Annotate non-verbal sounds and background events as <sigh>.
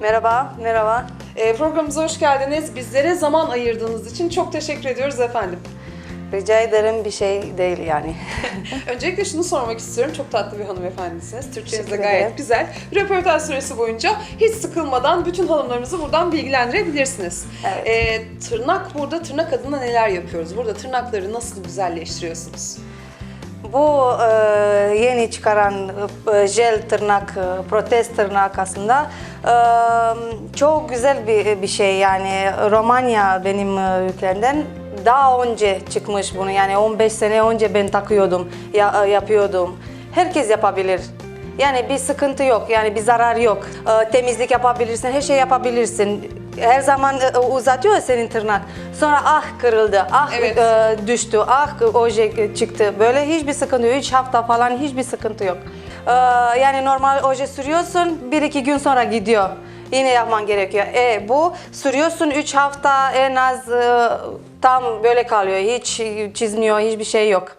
Merhaba, merhaba. Ee, programımıza hoş geldiniz. Bizlere zaman ayırdığınız için çok teşekkür ediyoruz efendim. Rica ederim bir şey değil yani. <laughs> Öncelikle şunu sormak istiyorum. Çok tatlı bir hanımefendisiniz. Türkçeniz de gayet güzel. Röportaj süresi boyunca hiç sıkılmadan bütün hanımlarımızı buradan bilgilendirebilirsiniz. Evet. Ee, tırnak burada tırnak adına neler yapıyoruz? Burada tırnakları nasıl güzelleştiriyorsunuz? Bu e, yeni çıkaran e, jel tırnak, e, protez tırnak aslında e, çok güzel bir, bir şey yani Romanya benim ülkemden daha önce çıkmış bunu yani 15 sene önce ben takıyordum, ya, yapıyordum. Herkes yapabilir. Yani bir sıkıntı yok, yani bir zarar yok. Temizlik yapabilirsin, her şey yapabilirsin. Her zaman uzatıyor senin tırnak. Sonra ah kırıldı, ah Evet. düştü, ah oje çıktı. Böyle hiçbir sıkıntı yok. 3 hafta falan hiçbir sıkıntı yok. Ee, yani normal oje sürüyorsun, 1-2 gün sonra gidiyor. Yine yapman gerekiyor. E bu sürüyorsun 3 hafta en az e, tam böyle kalıyor. Hiç çizmiyor, hiçbir şey yok.